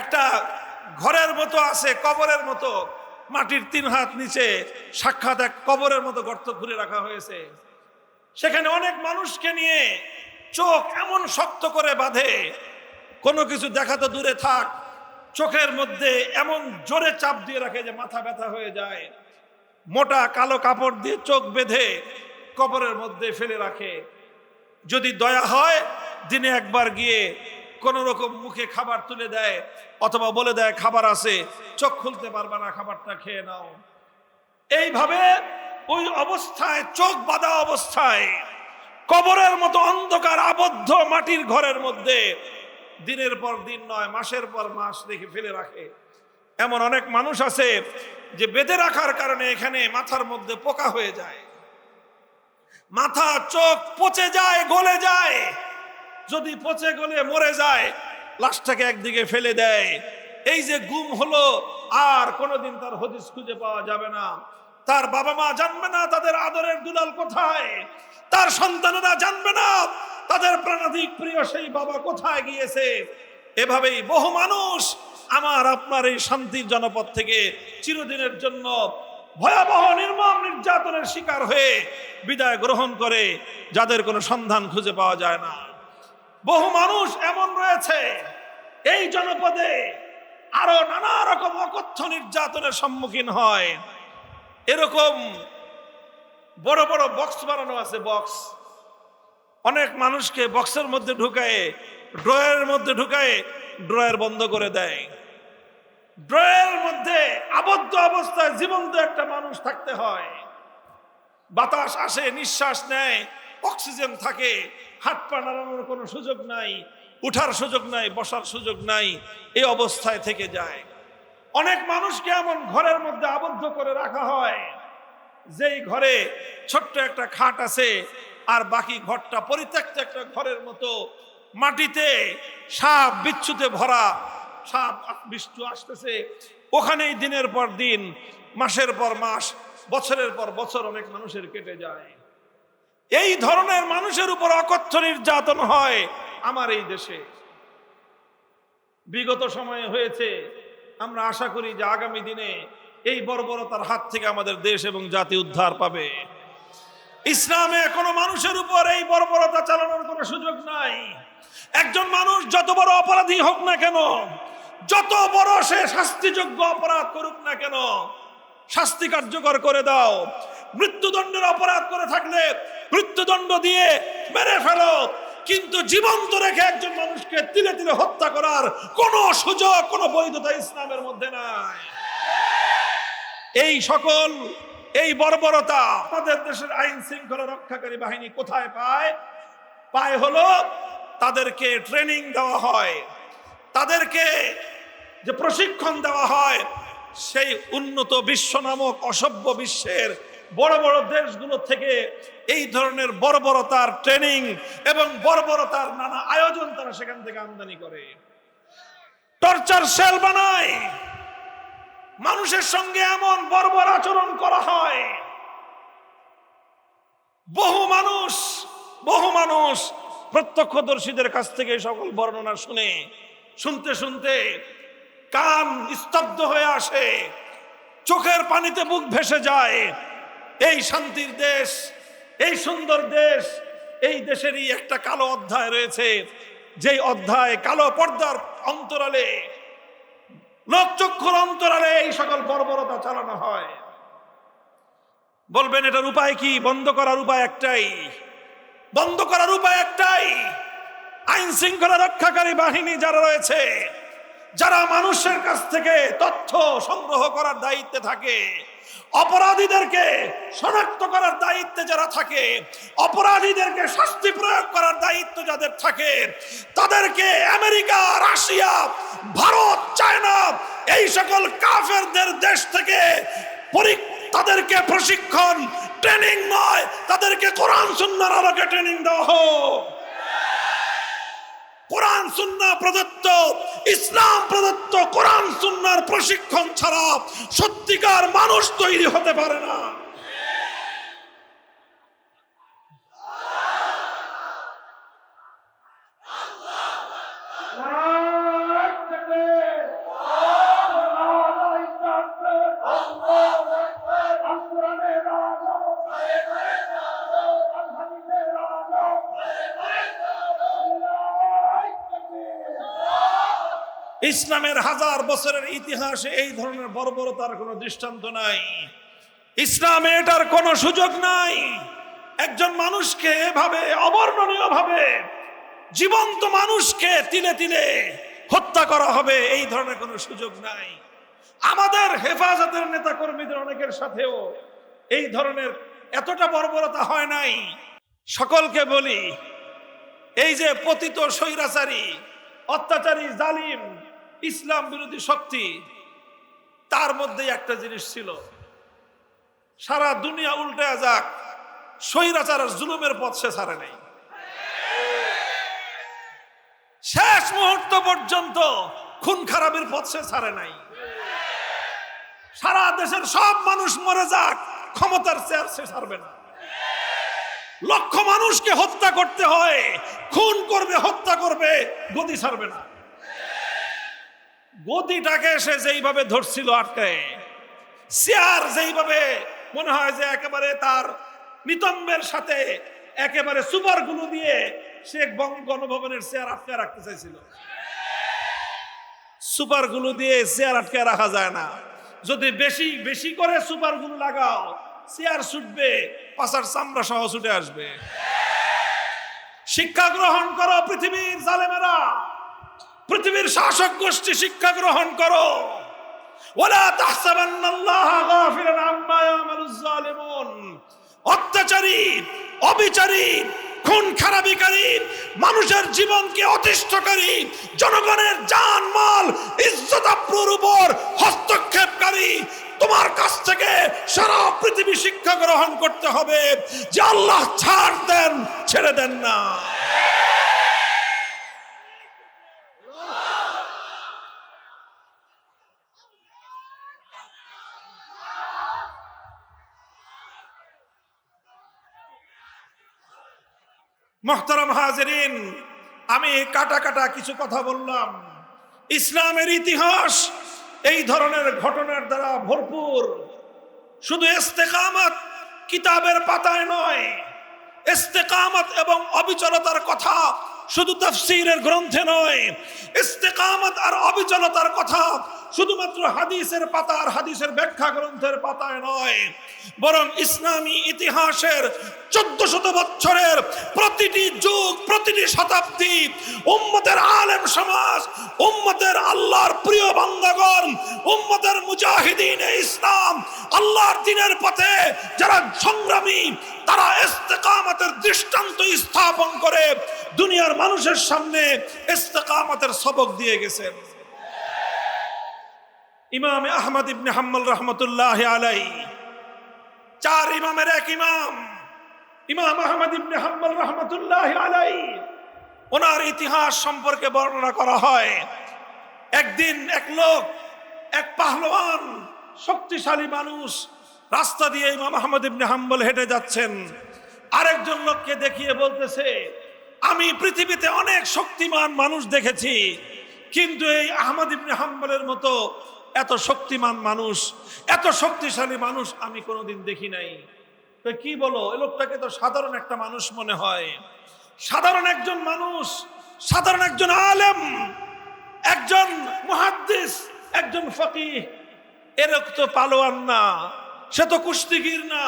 একটা ঘরের মতো আছে, কবরের মতো। মাটির তিন হাত নিচে সাক্ষাৎ এক কবরের মতো গর্ত খুঁড়ে রাখা হয়েছে। সেখানে অনেক মানুষকে নিয়ে চোখ এমন শক্ত করে বাঁধে। কোনো কিছু দেখা তো দূরে থাক, চোখের মধ্যে এমন জোরে চাপ দিয়ে রাখে যে মাথা ব্যথা হয়ে যায়। মোটা কালো কাপড় দিয়ে চোখ বেঁধে কবরের মধ্যে ফেলে রাখে। যদি দয়া হয়, দিনে একবার গিয়ে কোন রকম মুখে খাবার তুলে দেয় অথবা বলে দেয়, খাবার আছে, চোখ খুলতে পারবে না, খাবারটা খেয়ে নাও। এইভাবে ওই অবস্থায়, চোখ বাঁধা অবস্থায়, কবরের মতো অন্ধকার আবদ্ধ মাটির ঘরের মধ্যে দিনের পর দিন নয়, মাসের পর মাস দেখে ফেলে রাখে। এমন অনেক মানুষ আছে যে বেঁধে রাখার কারণে এখানে মাথার মধ্যে পোকা হয়ে যায়। মাথা, চোখ পচে যায়, গলে যায়। যদি পচে গলে মরে যায়, লাশটাকে একদিকে ফেলে দেয়। এই যে গুম হলো, আর কোনোদিন তার হদিস খুঁজে পাওয়া যাবে না। তার বাবা মা জানবে না তাদের আদরের দুলাল কোথায়। তার সন্তানেরা জানবে না তাদের প্রাণাধিক প্রিয় সেই বাবা কোথায় গিয়েছে। এভাবেই বহু মানুষ আমার, আপনার এই শান্তির জনপদ থেকে চিরদিনের জন্য ভয়াবহ নির্মম নির্যাতনের শিকার হয়ে বিদায় গ্রহণ করে, যাদের কোনো সন্ধান খুঁজে পাওয়া যায় না। বহু মানুষ এমন রয়েছে। এই জনপদে আরও নানা রকম অকথ্য নির্যাতনের সম্মুখীন হয়। এরকম বড় বড় বক্স বানানো আছে, বক্স। অনেক মানুষকে বক্সের মধ্যে ঢুকায় ড্রয়ের মধ্যে ঢুকায় ড্রয়ার বন্ধ করে দেয়। ড্রয়ের মধ্যে আবদ্ধ অবস্থায় জীবন্ত একটা মানুষ থাকতে হয়। বাতাস আসে, নিঃশ্বাস নেয়, অক্সিজেন থাকে হাত পা নাড়ানোর কোনো সুযোগ নাই, উঠার সুযোগ নাই, বসার সুযোগ নাই, এই অবস্থায় থেকে যায়। অনেক মানুষকে এমন ঘরের মধ্যে আবদ্ধ করে রাখা হয়, যেই ঘরে ছোট্ট একটা খাট আছে আর বাকি ঘরটা পরিত্যক্ত একটা ঘরের মতো। মাটিতে সাপ বিচ্ছুতে ভরা, সাপ বিষ্ণু আসতেছে। ওখানেই দিনের পর দিন, মাসের পর মাস, বছরের পর বছর অনেক মানুষের কেটে যায়। এই ধরনের মানুষের উপর অকথ্য নির্যাতন হয় আমার এই দেশে। বিগত সময়ে হয়েছে, আমরা আশা করি যে আগামী দিনে এই বর্বরতার হাত থেকে আমাদের দেশ এবং জাতি উদ্ধার পাবে। ইসলামে কোনো মানুষের উপর এই বর্বরতা চালানোর কোনো সুযোগ নাই। একজন মানুষ যত বড় অপরাধী হোক না কেন, যত বড় সে শাস্তিযোগ্য অপরাধ করুক না কেন, শাস্তি কার্যকর করে দাও। মৃত্যুদণ্ডের অপরাধ করে থাকলে মৃত্যুদণ্ড দিয়ে মেরে ফেলো। কিন্তু জীবন্ত রেখে একজন মানুষকে তিলে তিলে হত্যা করার কোনো সুযোগ, কোনো বৈধতা ইসলামের মধ্যে নাই। এই সকল, এই বর্বরতা আমাদের দেশের আইন শৃঙ্খলা রক্ষাকারী বাহিনী কোথায় পায়? পায় হলো তাদেরকে ট্রেনিং দেওয়া হয়। তাদেরকে যে প্রশিক্ষণ দেওয়া হয়, সেই উন্নত বিশ্ব নামক অসভ্য বিশ্বের বড় বড় দেশগুলো থেকে এই ধরনের বর্বরতার ট্রেনিং এবং বর্বরতার নানা আয়োজন তারা সেখান থেকে আমদানি করে। টর্চার সেল বানায়। মানুষের সঙ্গে এমন বর্বর আচরণ করা হয়। বহু মানুষ বহু মানুষ প্রত্যক্ষদর্শীদের কাছ থেকে সকল বর্ণনা শুনে, শুনতে শুনতে কান স্তব্ধ হয়ে আসে, চোখের পানিতে বুক ভেসে যায়। এই শান্তির দেশ, এই সুন্দর দেশ, এই দেশেরই একটা কালো অধ্যায় রয়েছে। যেই অধ্যায় কালো পর্দার অন্তরালে, লোকচক্ষুর অন্তরালে এই সকল বর্বরতা চালানো হয়। বলবেন, এটার উপায় কি? বন্ধ করার উপায় একটাই। বন্ধ করার উপায় একটাই। আইন শৃঙ্খলা রক্ষাকারী বাহিনী যারা রয়েছে, যারা মানুষের কাছ থেকে তথ্য সংগ্রহ করার দায়িত্বে থাকে অপরাধীদেরকে শনাক্ত করার দায়িত্বে যারা থাকে, অপরাধীদেরকে শাস্তি প্রয়োগ করার দায়িত্ব যাদের থাকে, তাদেরকে আমেরিকা, রাশিয়া, ভারত, চায়না, এই সকল কাফেরদের দেশ থেকে তাদেরকে প্রশিক্ষণ, ট্রেনিং নয়, তাদেরকে কোরআন, সুন্নার আলোকে ট্রেনিং দেওয়া হোক। কোরআন সুন্না প্রদত্ত, ইসলাম প্রদত্ত, কোরআন সুন্নার প্রশিক্ষণ ছাড়া সত্যিকার মানুষ তৈরি হতে পারে না। ইসলামের হাজার বছরের ইতিহাসে এই ধরনের বর্বরতার কোনো দৃষ্টান্ত নাই। ইসলামে এটার কোনো সুযোগ নাই। একজন মানুষকে এভাবে অবর্ণনীয় ভাবে জীবন্ত মানুষকে তিলে তিলে হত্যা করা হবে, এই ধরনের কোনো সুযোগ নাই। আমাদের হেফাজতের নেতা কর্মীদের অনেকের সাথেও এই ধরনের এতটা বর্বরতা হয় নাই। সকলকে বলি, এই যে পতিত স্বৈরাচারী, অত্যাচারী, জালিম ইসলাম বিরোধী শক্তি, তার মধ্যেই একটা জিনিস ছিল। সারা দুনিয়া উল্টে যাক, স্বৈরাচার জুলুমের পথ সে ছাড়ে নেই। শেষ মুহূর্ত পর্যন্ত খুন খারাপের পথ সে ছাড়ে নাই। সারা দেশের সব মানুষ মরে যাক, ক্ষমতার চেয়ার সে ছাড়বে না। লক্ষ মানুষকে হত্যা করতে হয়, খুন করবে, হত্যা করবে, গদি ছাড়বে না। গদিটাকে সে যেইভাবে ধরছিল আটকায় চেয়ার যেইভাবে মনে হয় যে একেবারে তার নিতম্বের সাথে একেবারে সুপারগুলো দিয়ে সে গণভবনের চেয়ার আটকে রাখতে চাইছিল। সুপারগুলো দিয়ে চেয়ার আটকে রাখা যায় না। যদি বেশি বেশি করে সুপারগুলো লাগাও, চেয়ার ছুটবে, পাশার চামড়া সহ ছুটে আসবে। শিক্ষা গ্রহণ করো পৃথিবীর জালেমেরা। পৃথিবীর শাসক গোষ্ঠী শিক্ষা গ্রহণ করো। অত্যাচারী, অবিচারী, খুন খারাপিকারী, মানুষের জীবনকে অতিষ্ঠকারী, জনগণের জান মাল ইজ্জত আব্রুর উপর হস্তক্ষেপকারী, তোমার কাছ থেকে সারা পৃথিবী শিক্ষা গ্রহণ করতে হবে। যে আল্লাহ ছাড় দেন, ছেড়ে দেন না। মোহতারাম হাজরিন, আমি কাটা কাটা কিছু কথা বললাম। ইসলামের ইতিহাস এই ধরনের ঘটনার দ্বারা ভরপুর। শুধু ইস্তেকামত কিতাবের পাতায় নয়, ইস্তেকামত এবং অবিচলতার কথা শুধু তফসিরের গ্রন্থে নয়, ইস্তেকামত আর অবিচলতার কথা শুধুমাত্র হাদিসের পাতা আর হাদিসের ব্যাখ্যা গ্রন্থের পাতায় নয়, বরং ইসলামী ইতিহাসের চোদ্দ শত বছরের প্রতিটি যুগ, প্রতিটি শতাব্দী উম্মতের আলেম সমাজ, উম্মতের আল্লাহর প্রিয় বান্দাগণ, উম্মতের মুজাহিদিন ইসলাম, আল্লাহর দিনের পথে যারা সংগ্রামী তারা ইস্তেকামতের দৃষ্টান্ত স্থাপন করে দুনিয়ার মানুষের সামনে ইস্তেকামতের সবক দিয়ে গেছেন ইমাম আহমদ ইবনে হাম্মল রহমতুল্লাহ আলাই চার ইমামের এক ইমাম। ইমাম আহমদ ইবনে হাম্মল রহমতুল্লাহ আলাই ওনার ইতিহাস সম্পর্কে বর্ণনা করা হয়, একদিন এক লোক, এক পাহলোয়ান শক্তিশালী মানুষ রাস্তা দিয়ে ইমাম আহমদ ইবনে হাম্বল হেঁটে যাচ্ছেন। আরেকজন লোককে দেখিয়ে বলতেছে, আমি পৃথিবীতে অনেক শক্তিমান মানুষ দেখেছি, কিন্তু এই আহমদ ইবনে হাম্বলের মতো এত শক্তিমান মানুষ, এত শক্তিশালী মানুষ আমি কোনোদিন দেখি নাই। তো কি বলো, এ লোকটাকে তো সাধারণ একটা মানুষ মনে হয়। সাধারণ একজন মানুষ, সাধারণ একজন আলেম, একজন মুহাদ্দিস, একজন ফকিহ এরক তো পালোয়ান না। সে তো কুস্তিগির না,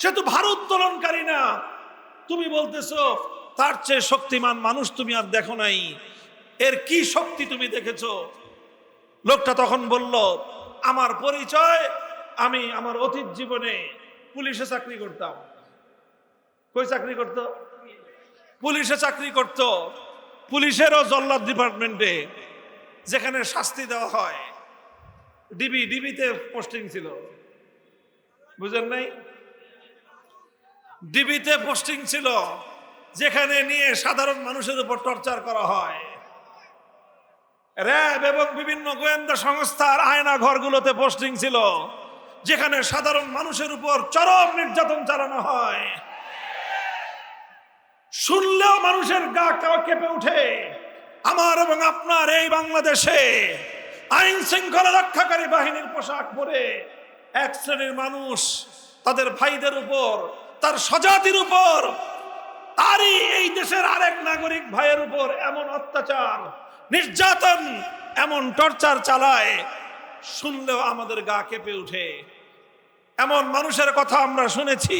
সে তো ভারোত্তোলনকারী না। তুমি বলতেছ, তার চেয়ে শক্তিমান মানুষ তুমি আর দেখো নাই। এর কি শক্তি তুমি দেখেছ? লোকটা তখন বলল, আমার পরিচয়, আমি আমার অতীত জীবনে পুলিশে চাকরি করতাম। কই চাকরি করত? পুলিশে চাকরি করত। পুলিশেরও জল্লাদ ডিপার্টমেন্টে, যেখানে শাস্তি দেওয়া হয়। ডিবি, ডিবিতে পোস্টিং ছিল। বুঝেন নাই? ডিবিতে পোস্টিং ছিল, যেখানে নিয়ে সাধারণ মানুষের উপর টর্চার করা হয়। র্যাব এবং বিভিন্ন গোয়েন্দা সংস্থার আয়না ঘরগুলোতে পোস্টিং ছিল, যেখানে সাধারণ মানুষের উপর চরম নির্যাতন চালানো হয়। শুনলেও মানুষের গা কেঁপে উঠে আমার এবং আপনার এই বাংলাদেশে আইন শৃঙ্খলা রক্ষাকারী বাহিনীর পোশাক পরে এক শ্রেণির মানুষ, তাদের ভাইদের উপর, তার স্বজাতির উপর, তারই এই দেশের আরেক নাগরিক ভাইয়ের উপর এমন অত্যাচার, নির্যাতন, এমন টর্চার চালায়, শুনলেও আমাদের গা কেঁপে উঠে এমন মানুষের কথা আমরা শুনেছি